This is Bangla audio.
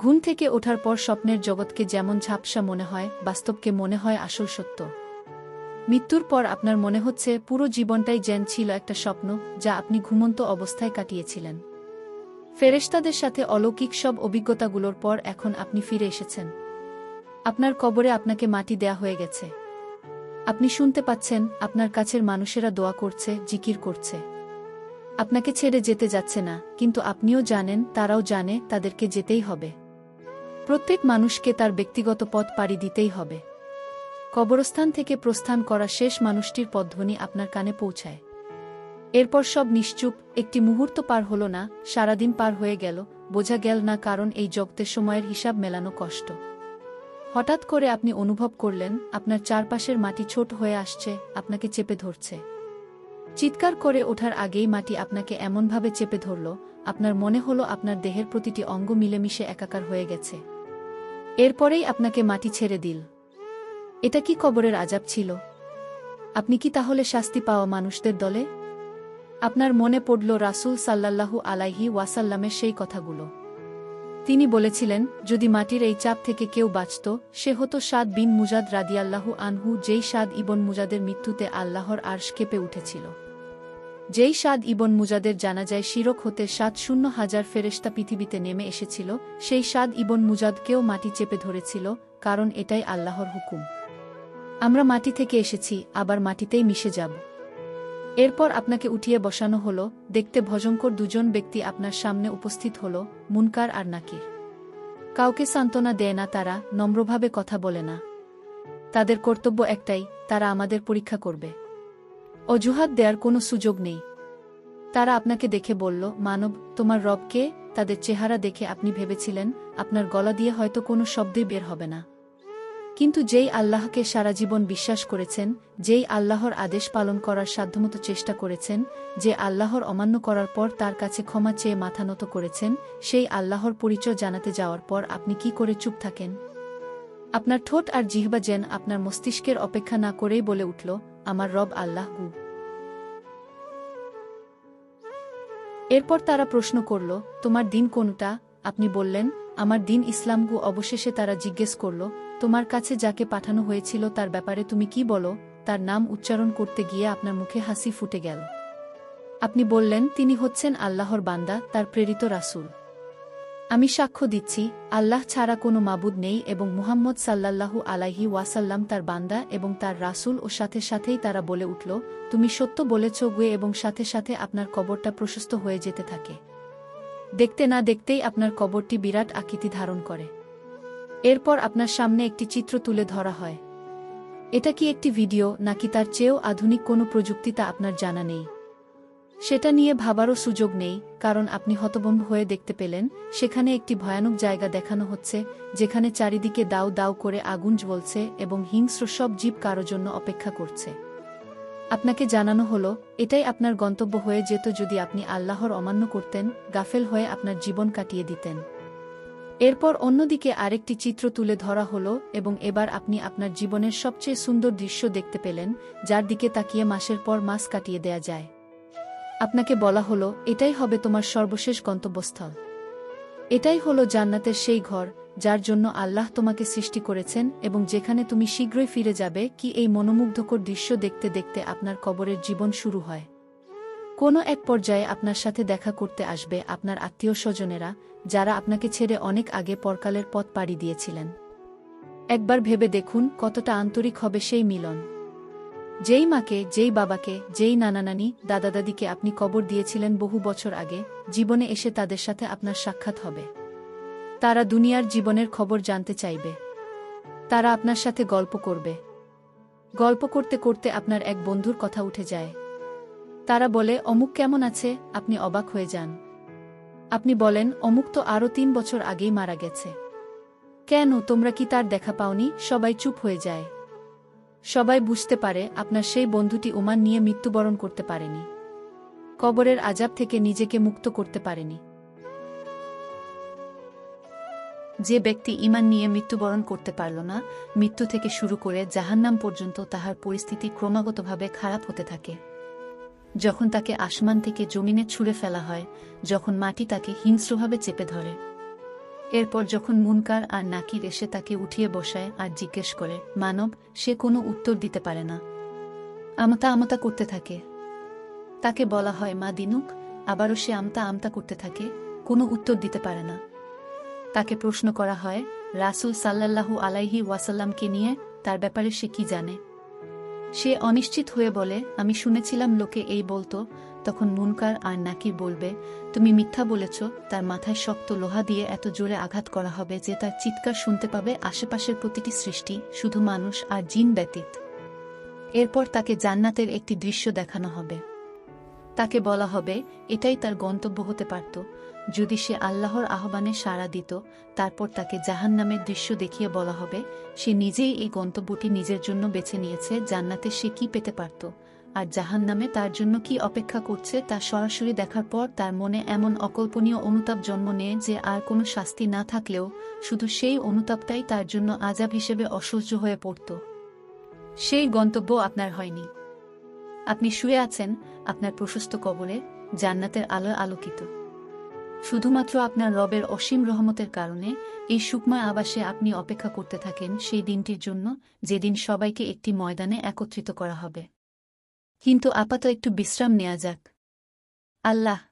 ঘুম থেকে ওঠার পর স্বপ্নের জগৎকে যেমন ঝাপসা মনে হয়, বাস্তবকে মনে হয় আসল সত্য। মৃত্যুর পর আপনার মনে হচ্ছে পুরো জীবনটাই যেন ছিল একটা স্বপ্ন, যা আপনি ঘুমন্ত অবস্থায় কাটিয়েছিলেন। ফেরেশতাদের সাথে অলৌকিক সব অভিজ্ঞতাগুলোর পর এখন আপনি ফিরে এসেছেন। আপনার কবরে আপনাকে মাটি দেয়া হয়ে গেছে। আপনি শুনতে পাচ্ছেন, আপনার কাছের মানুষেরা দোয়া করছে, জিকির করছে। আপনাকে ছেড়ে যেতে যাচ্ছে না, কিন্তু আপনিও জানেন, তারাও জানে, তাদেরকে যেতেই হবে। প্রত্যেক মানুষকে তার ব্যক্তিগত পথ পাড়ি দিতেই হবে। কবরস্থান থেকে প্রস্থান করা শেষ মানুষটির পধ্বনি আপনার কানে পৌঁছায়। এরপর সব নিশ্চুপ, একটি মুহূর্ত পার হল না, সারাদিন পার হয়ে গেল, বোঝা গেল না কারণ এই জগতের সময়ের হিসাব মেলানো কষ্ট। হঠাৎ করে আপনি অনুভব করলেন, আপনার চারপাশের মাটি ছোট হয়ে আসছে, আপনাকে চেপে ধরছে। চিৎকার করে ওঠার আগেই মাটি আপনাকে এমনভাবে চেপে ধরল, আপনার মনে হলো আপনার দেহের প্রতিটি অঙ্গ মিলেমিশে একাকার হয়ে গেছে। এরপরেই আপনাকে মাটি ছেড়ে দিল। এটা কি কবরের আজাব ছিল? আপনি কি তাহলে শাস্তি পাওয়া মানুষদের দলে? আপনার মনে পড়ল রাসূল সাল্লাল্লাহু আলাইহি ওয়াসাল্লামের সেই কথাগুলো। তিনি বলেছিলেন, যদি মাটির এই চাপ থেকে কেউ বাঁচত, সে হতো সাদ বিন মুজাদ রাদিয়াল্লাহু আনহু, যেই সাদ ইবন মুজাদের মৃত্যুতে আল্লাহর আর্শ কেঁপে উঠেছিল। যেই সাদ ইবন মুজাদের জানা যায় শিরক হতে সাত শূন্য হাজার ফেরেস্তা পৃথিবীতে নেমে এসেছিল, সেই সাদ ইবন মুজাদকেও মাটি চেপে ধরেছিল, কারণ এটাই আল্লাহর হুকুম। আমরা মাটি থেকে এসেছি, আবার মাটিতেই মিশে যাব। এরপর আপনাকে উঠিয়ে বসানো হল, দেখতে ভজঙ্কর দুজন ব্যক্তি আপনার সামনে উপস্থিত হল, মুনকার আর নাকির। কাউকে সান্ত্বনা দেয় না তারা, নম্রভাবে কথা বলে না। তাদের কর্তব্য একটাই, তারা আমাদের পরীক্ষা করবে। অজুহাত দেয়ার কোনো সুযোগ নেই। তারা আপনাকে দেখে বলল, মানব, তোমার রবকে তাদের চেহারা দেখে আপনি ভেবেছিলেন, আপনার গলা দিয়ে হয়তো কোনো শব্দই বের হবে না। কিন্তু যেই আল্লাহকে সারা জীবন বিশ্বাস করেছেন, যেই আল্লাহর আদেশ পালন করার সাধ্যমতো চেষ্টা করেছেন, যে আল্লাহর অমান্য করার পর তার কাছে ক্ষমা চেয়ে মাথা নত করেছেন, সেই আল্লাহর পরিচয় জানাতে যাওয়ার পর আপনি কি করে চুপ থাকেন? আপনার ঠোঁট আর জিহবা যেন আপনার মস্তিষ্কের অপেক্ষা না করেই বলে উঠল আমার রব আল্লাহ গু এরপর তারা প্রশ্ন করল, তোমার দিন কোনটা? আপনি বললেন, আমার দিন ইসলামগু অবশেষে তারা জিজ্ঞেস করল, তোমার কাছে যাকে পাঠানো হয়েছিল তার ব্যাপারে তুমি কি বলো? তার নাম উচ্চারণ করতে গিয়ে আপনার মুখে হাসি ফুটে গেল। আপনি বললেন, তিনি হচ্ছেন আল্লাহর বান্দা, তার প্রেরিত রাসূল। আমি সাক্ষ্য দিচ্ছি, আল্লাহ ছাড়া কোনো মাবুদ নেই এবং মুহাম্মদ সাল্লাল্লাহু আলাইহি ওয়াসাল্লাম তার বান্দা এবং তার রাসূল ও সাথে সাথেই তারা বলে উঠল, তুমি সত্য বলেছ গুয়ে এবং সাথে সাথে আপনার কবরটা প্রশস্ত হয়ে যেতে থাকে। দেখতে না দেখতেই আপনার কবরটি বিরাট আকৃতি ধারণ করে। এরপর আপনার সামনে একটি চিত্র তুলে ধরা হয়। এটা কি একটি ভিডিও, নাকি তার চেয়েও আধুনিক কোনো প্রযুক্তি তা আপনার জানা নেই? সেটা নিয়ে ভাবারও সুযোগ নেই, কারণ আপনি হতভম্ব হয়ে দেখতে পেলেন, সেখানে একটি ভয়ানক জায়গা দেখানো হচ্ছে, যেখানে চারিদিকে দাও দাও করে আগুন জ্বলছে এবং হিংস্র সব জীব কারও জন্য অপেক্ষা করছে। আপনাকে জানানো হলো, এটাই আপনার গন্তব্য হয়ে যেত যদি আপনি আল্লাহর অমান্য করতেন, গাফেল হয়ে আপনার জীবন কাটিয়ে দিতেন। এরপর অন্যদিকে আরেকটি চিত্র তুলে ধরা হলো এবং এবার আপনি আপনার জীবনের সবচেয়ে সুন্দর দৃশ্য দেখতে পেলেন, যার দিকে তাকিয়ে মাসের পর মাস কাটিয়ে দেয়া যায়। আপনাকে বলা হলো, এটাই হবে তোমার সর্বশেষ গন্তব্যস্থল। এটাই হলো জান্নাতের সেই ঘর, যার জন্য আল্লাহ তোমাকে সৃষ্টি করেছেন এবং যেখানে তুমি শীঘ্রই ফিরে যাবে, কি এই মনোমুগ্ধকর দৃশ্য দেখতে দেখতে আপনার কবরের জীবন শুরু হয়। কোনো এক পর্যায়ে আপনার সাথে দেখা করতে আসবে আপনার আত্মীয় স্বজনেরা, যারা আপনাকে ছেড়ে অনেক আগে পরকালের পথ পাড়ি দিয়েছিলেন। একবার ভেবে দেখুন কতটা আন্তরিক হবে সেই মিলন। যেই মাকে, যেই বাবাকে, যেই নানা নানি দাদা দাদিকে আপনি কবর দিয়েছিলেন বহু বছর আগে, জীবনে এসে তাদের সাথে আপনার সাক্ষাৎ হবে। তারা দুনিয়ার জীবনের খবর জানতে চাইবে। তারা আপনার সাথে গল্প করবে। গল্প করতে করতে আপনার এক বন্ধুর কথা উঠে যায়। তারা বলে, অমুক কেমন আছে? আপনি অবাক হয়ে যান। আপনি বলেন, অমুক তো আরও তিন বছর আগেই মারা গেছে। কেন? তোমরা কি তার দেখা পাওনি? সবাই চুপ হয়ে যায়। সবাই বুঝতে পারে আপনার সেই বন্ধুটি ওমান নিয়ে মৃত্যুবরণ করতে পারেনি। কবরের আজাব থেকে নিজেকে মুক্ত করতে পারেনি। যে ব্যক্তি ইমান নিয়ে মৃত্যুবরণ করতে পারল না, মৃত্যু থেকে শুরু করে জাহান্নাম পর্যন্ত তাহার পরিস্থিতি ক্রমাগতভাবে খারাপ হতে থাকে। যখন তাকে আসমান থেকে জমিনে ছুঁড়ে ফেলা হয়, যখন মাটি তাকে হিংস্রভাবে চেপে ধরে। এরপর যখন মুনকার আর নাকির এসে তাকে উঠিয়ে বসায় আর জিজ্ঞেস করে, মানব, সে কোনো উত্তর দিতে পারে না। আমতা আমতা করতে থাকে। তাকে বলা হয় মা দিনুক, আবারও সে আমতা আমতা করতে থাকে, কোনো উত্তর দিতে পারে না। তাকে প্রশ্ন করা হয়, রাসূল সাল্লাল্লাহু আলাইহি ওয়াসাল্লামকে নিয়ে তার ব্যাপারে সে কি জানে? সে অনিশ্চিত হয়ে বলে, আমি শুনেছিলাম লোকে এই বলতো তখন মুনকার আর নাকির বলবে, তুমি মিথ্যা বলেছ, তার মাথায় শক্ত লোহা দিয়ে এত জোরে আঘাত করা হবে যে তার চিৎকার শুনতে পাবে আশেপাশের প্রতিটি সৃষ্টি, শুধু মানুষ আর জিন ব্যতীত। এরপর তাকে জান্নাতের একটি দৃশ্য দেখানো হবে। তাকে বলা হবে, এটাই তার গন্তব্য হতে পারত। যদি সে আল্লাহর আহ্বানে সাড়া দিত, তারপর তাকে জাহান্নামের দৃশ্য দেখিয়ে বলা হবে, সে নিজেই এই গন্তব্যটি নিজের জন্য বেছে নিয়েছে, জান্নাতে সে কি পেতে পারত। আর জাহান্নামে তার জন্য কি অপেক্ষা করছে তা সরাসরি দেখার পর তার মনে এমন অকল্পনীয় অনুতাপ জন্ম নেয় যে আর কোনো শাস্তি না থাকলেও শুধু সেই অনুতাপটাই তার জন্য আজাব হিসেবে অসহ্য হয়ে পড়ত। সেই গন্তব্য আপনার হয়নি। আপনি শুয়ে আছেন আপনার প্রশস্ত কবরে, জান্নাতের আলো আলোকিত। শুধুমাত্র আপনার রবের অসীম রহমতের কারণে এই সুকময় আবাসে আপনি অপেক্ষা করতে থাকেন সেই দিনটির জন্য, যেদিন সবাইকে একটি ময়দানে একত্রিত করা হবে। কিন্তু আপাত একটু বিশ্রাম নেওয়া যাক। আল্লাহ।